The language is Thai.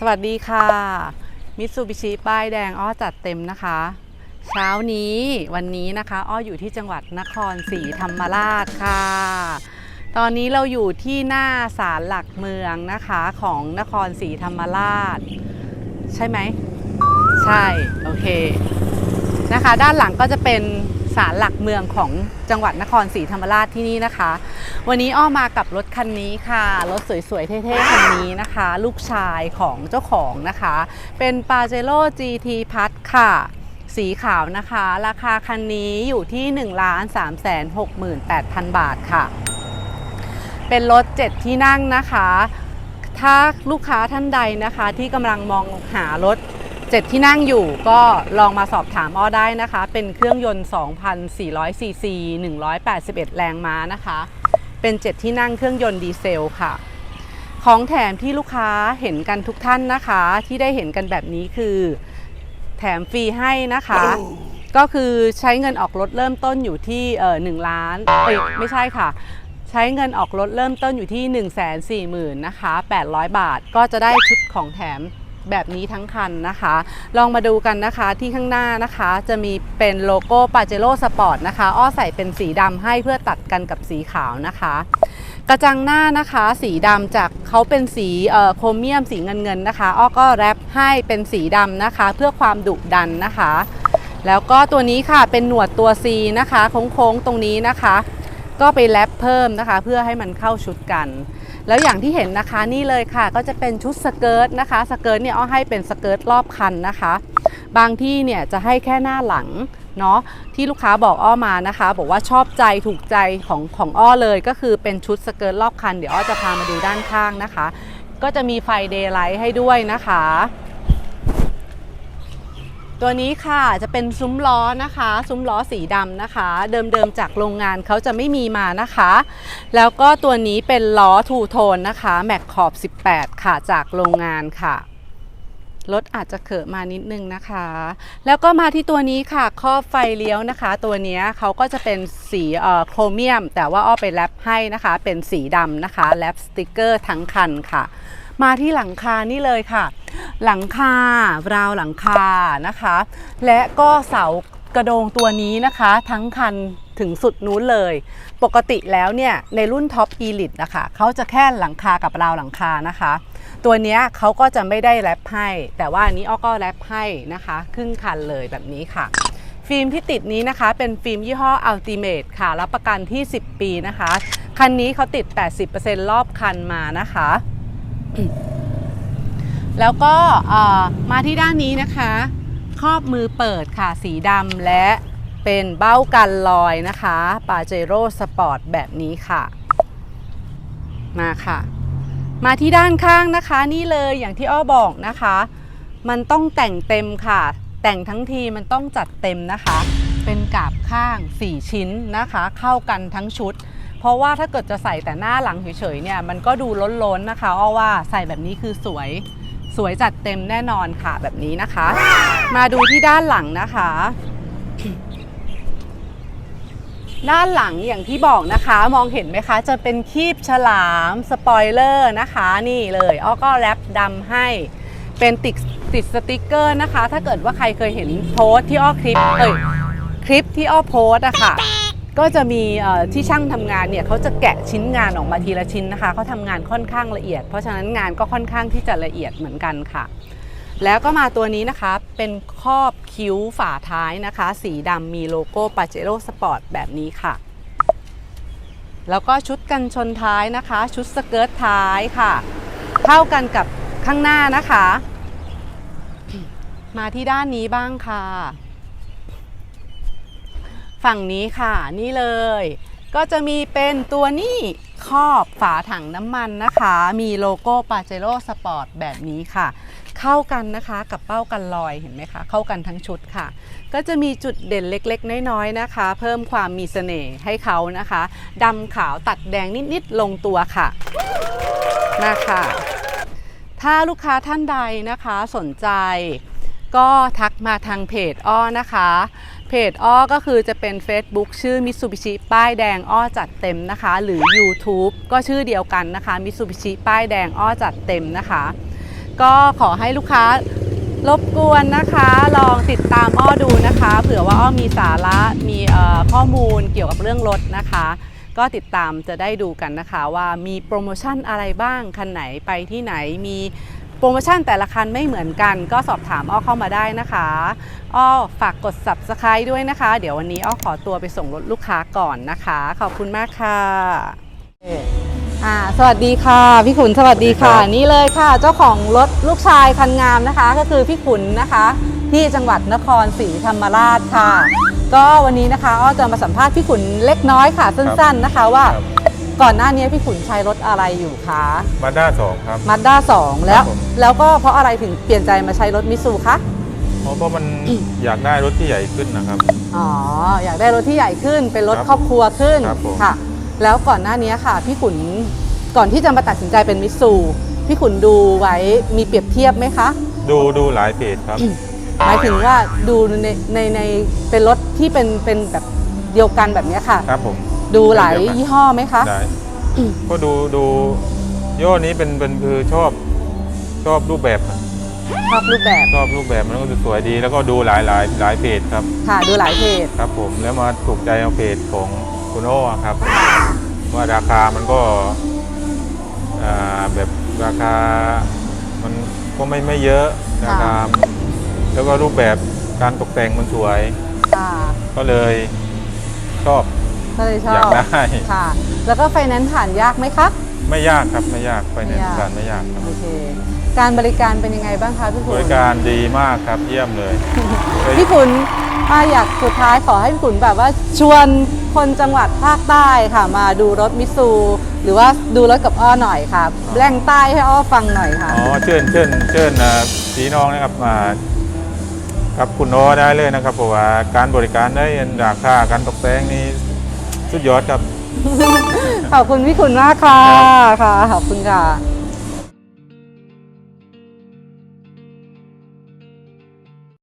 สวัสดีค่ะมิตซูบิชิป้ายแดงอ้อจัดเต็มนะคะ เช้านี้วันนี้นะคะ อ้ออยู่ที่จังหวัดนครศรีธรรมราชค่ะ ตอนนี้เราอยู่ที่หน้าศาลหลักเมืองนะคะของนครศรีธรรมราช ใช่ไหม ใช่ โอเคนะคะ ด้านหลังก็จะเป็น ศาลหลักเมืองของจังหวัดนครศรีธรรมราชที่นี่นะคะ วันนี้อ้อมากับรถคันนี้ค่ะ รถสวยๆ เท่ๆ คันนี้นะคะ ลูกชายของเจ้าของนะคะ เป็น p a j e r o GT p a s ค่ะ สีขาวนะคะ ราคาคันนี้อยู่ที่1 3 6 8 0 0 0 บาทค่ะ เป็นรถ 7 ที่นั่งนะคะ ถ้าลูกค้าท่านใดนะคะที่กำลังมองหารถ 7 ที่นั่งอยู่ก็ลองมาสอบถามอ้อได้นะคะ เป็นเครื่องยนต์ 2,400 ซีซี 181 แรงม้านะคะ เป็น 7 ที่นั่งเครื่องยนต์ดีเซลค่ะ ของแถมที่ลูกค้าเห็นกันทุกท่านนะคะ ที่ได้เห็นกันแบบนี้คือ แถมฟรีให้นะคะ ก็คือใช้เงินออกรถเริ่มต้นอยู่ที่เออหนึ่งล้านเอ้ยไม่ใช่ค่ะใช้เงินออกรถเริ่มต้นอยู่ที่ 1 4 0 0 0 0นะคะ 800 บาท ก็จะได้ชุดของแถม แบบนี้ทั้งคันนะคะ ลองมาดูกันนะคะที่ข้างหน้านะคะจะมีเป็นโลโก้ปาเจโร่สปอร์ตนะคะอ้อใส่เป็นสีดำให้เพื่อตัดกันกับสีขาวนะคะ กระจังหน้านะคะสีดำจากเขาเป็นสีโครเมียมสีเงินเงินๆนะคะอ้อก็แรปให้เป็นสีดำนะคะ เพื่อความดุดันนะคะ แล้วก็ตัวนี้ค่ะเป็นหนวดตัว C นะคะโค้งๆตรงนี้นะคะ ก็ไปแรปเพิ่มนะคะ เพื่อให้มันเข้าชุดกัน แล้วอย่างที่เห็นนะคะนี่เลยค่ะ ก็จะเป็นชุดสเกิร์ตนะคะสเกิร์ตเนี่ยอ้อให้เป็นสเกิร์ตรอบคันนะคะ บางที่เนี่ยจะให้แค่หน้าหลังเนาะที่ลูกค้าบอกอ้อมานะคะ บอกว่าชอบใจถูกใจของของอ้อเลยก็คือเป็นชุดสเกิร์ตรอบคัน เดี๋ยวอ้อจะพามาดูด้านข้างนะคะ ก็จะมีไฟเดย์ไลท์ให้ด้วยนะคะ ตัวนี้ค่ะจะเป็นซุ้มล้อนะคะ ซุ้มล้อสีดำนะคะ เดิมๆจากโรงงานเขาจะไม่มีมานะคะ แล้วก็ตัวนี้เป็นล้อทูโทนนะคะแม็กขอบ 18 ค่ะจากโรงงานค่ะรถอาจจะเขอะมานิดนึงนะคะ แล้วก็มาที่ตัวนี้ค่ะครอบไฟเลี้ยวนะคะ ตัวนี้เขาก็จะเป็นสีเอ่อโครเมียม แต่ว่าอ้อไปแรปให้นะคะ เป็นสีดำนะคะแรปสติกเกอร์ทั้งคันค่ะ มาที่หลังคานี่เลยค่ะ หลังคาราวหลังคานะคะ และก็เสากระโดงตัวนี้นะคะ ทั้งคันถึงสุดนู้นเลย ปกติแล้วเนี่ยในรุ่นท็อปอีลิตนะคะเขาจะแค่หลังคากับราวหลังคานะคะ ตัวนี้เขาก็จะไม่ได้แรปให้ แต่ว่าอันนี้อ้อก็แรปให้นะคะครึ่งคันเลยแบบนี้ค่ะ ฟิล์มที่ติดนี้นะคะ เป็นฟิล์มยี่ห้อ Ultimate ค่ะ รับประกันที่ 10 ปีนะคะ คันนี้เขาติด 80%รอบคันมานะคะ แล้วก็มาที่ด้านนี้นะคะ ครอบมือเปิดค่ะสีดำและเป็นเบ้ากันลอยนะคะปาเจโร่สปอร์ตแบบนี้ค่ะ มาค่ะ มาที่ด้านข้างนะคะ นี่เลยอย่างที่อ้อบอกนะคะ มันต้องแต่งเต็มค่ะ แต่งทั้งทีมันต้องจัดเต็มนะคะ เป็นกาบข้าง 4 ชิ้นนะคะ เข้ากันทั้งชุด เพราะว่าถ้าเกิดจะใส่แต่หน้าหลังเฉยๆเนี่ยมันก็ดูล้นๆนะคะอ้อว่าใส่แบบนี้คือสวย สวยจัดเต็มแน่นอนค่ะแบบนี้นะคะ มาดูที่ด้านหลังนะคะ ด้านหลังอย่างที่บอกนะคะ มองเห็นไหมคะ จะเป็นคีบฉลามสปอยเลอร์นะคะ นี่เลยอ้อก็แรปดำให้เป็นติดติดสติกเกอร์นะคะ ถ้าเกิดว่าใครเคยเห็นโพสต์ที่อ้อคลิปเอ้ยคลิปที่อ้อโพสต์อะค่ะ ก็จะมีที่ช่างทำงานเนี่ยเขาจะแกะชิ้นงานออกมาทีละชิ้นนะคะเขาทำงานค่อนข้างละเอียด เพราะฉะนั้นงานก็ค่อนข้างที่จะละเอียดเหมือนกันค่ะ แล้วก็มาตัวนี้นะคะเป็นครอบคิ้วฝาท้ายนะคะ สีดำมีโลโก้ปาเจโร่สปอร์ตแบบนี้ค่ะแล้วก็ชุดกันชนท้ายนะคะ ชุดสเกิร์ตท้ายค่ะเข้ากันกับข้างหน้านะคะ มาที่ด้านนี้บ้างค่ะ ฝั่งนี้ค่ะนี่เลย ก็จะมีเป็นตัวนี้ครอบฝาถังน้ำมันนะคะ มีโลโก้ปาเจโร่สปอร์ตแบบนี้ค่ะ เข้ากันนะคะกับเป้ากันลอยเห็นไหมคะ เข้ากันทั้งชุดค่ะ ก็จะมีจุดเด่นเล็กๆ น้อยๆนะคะ เพิ่มความมีเสน่ห์ให้เขานะคะดำขาวตัดแดงนิดๆลงตัวค่ะมาค่ะถ้าลูกค้าท่านใดนะคะสนใจ ก็ทักมาทางเพจอ้อนะคะ เพจอ้อก็คือจะเป็น Facebook ชื่อ Mitsubishi ป้ายแดงอ้อจัดเต็มนะคะ หรือ YouTube ก็ชื่อเดียวกันนะคะ Mitsubishi ป้ายแดงอ้อจัดเต็มนะคะ ก็ขอให้ลูกค้ารบกวนนะคะ ลองติดตามอ้อดูนะคะ เผื่อว่าอ้อมีสาระมีข้อมูลเกี่ยวกับเรื่องรถนะคะ ก็ติดตามจะได้ดูกันนะคะว่ามีโปรโมชั่นอะไรบ้าง คันไหนไปที่ไหนมี รโมชั่นแต่ละคันไม่เหมือนกันก็สอบถามอ้อเข้ามาได้นะคะอ้อฝากกด subscribe ด้วยนะคะ เดี๋ยววันนี้อ้อขอตัวไปส่งรถลูกค้าก่อนนะคะ ขอบคุณมากค่ะอ่าสวัสดีค่ะ พี่ขุนสวัสดีค่ะสวัสดีครับนี่เลยค่ะ เจ้าของรถลูกชายคันงามนะคะ ก็คือพี่ขุนนะคะ ที่จังหวัดนครศรีธรรมราชค่ะ ก็วันนี้นะคะอ้อจะมาสัมภาษณ์พี่ขุนเล็กน้อยค่ะ สั้น ๆนะคะว่าครับ ก่อนหน้านี้พี่ขุนใช้รถอะไรอยู่คะมาด้าสองครับ มาด้า2แล้ว ครับผม แล้วก็เพราะอะไรถึงเปลี่ยนใจมาใช้รถมิตซูคะเพราะเพราะมันอยากได้รถที่ใหญ่ขึ้นนะครับ อ๋ออยากได้รถที่ใหญ่ขึ้นเป็นรถครับครอบครัวขึ้นครับผม ค่ะ แล้วก่อนหน้านี้ค่ะ พี่ขุนก่อนที่จะมาตัดสินใจเป็นมิตซูพี่ขุนดูไว้มีเปรียบเทียบไหมคะ ดูดูหลายเพจครับ หมายถึงว่าดูในในในเป็นรถที่เป็นเป็นแบบเดียวกันแบบเนี้ยค่ะ ครับผม ดูหลายเดียวกันยี่ห้อไหมคะ ได้ก็ดูดูย่อนี้เป็นเป็นคือชอบชอบรูปแบบมันชอบรูปแบบ ชอบรูปแบบมันก็สวยดี แล้วก็ดูหลายหลายหลายเพจครับค่ะ ดูหลายเพจ ครับ ผมแล้วมาถูกใจเอาเพจของคุณโอ้อะครับว่าราคามันก็อ่าแบบราคามันก็ไม่ไม่เยอะราคาแล้วก็รูปแบบการตกแต่งมันสวย ค่ะ ก็เลยชอบ ก็เลยชออยากบได้ค่ะ แล้วก็ไฟแนนซ์ผ่านยากไหมคะไม่ยากครับไม่ยากไปในไม่ยากการไม่ยากครับโอเคการบริการเป็นยังไงบ้างคะพี่บขุนริการดีมากครับเยี่ยมเลยพี่ขุนอ่าอยากสุดท้ายขอให้พี่ขุนแบบว่าชวนคนจังหวัดภาคใต้ค่ะ มาดูรถมิตซูหรือว่าดูรถกับอ้อหน่อยค่ะแร่งใต้ให้อ้อฟังหน่อยค่ะอ๋อเชิญเชิญเชิญอ่าพี่น้องนะครับมากับคุณโอได้เลยนะครับเพราะว่าการบริการได้ราคาการตกแต่งนี่ สุดยอดครับ ขอบคุณพี่ขุนมากค่ะ ค่ะ ขอบคุณค่ะ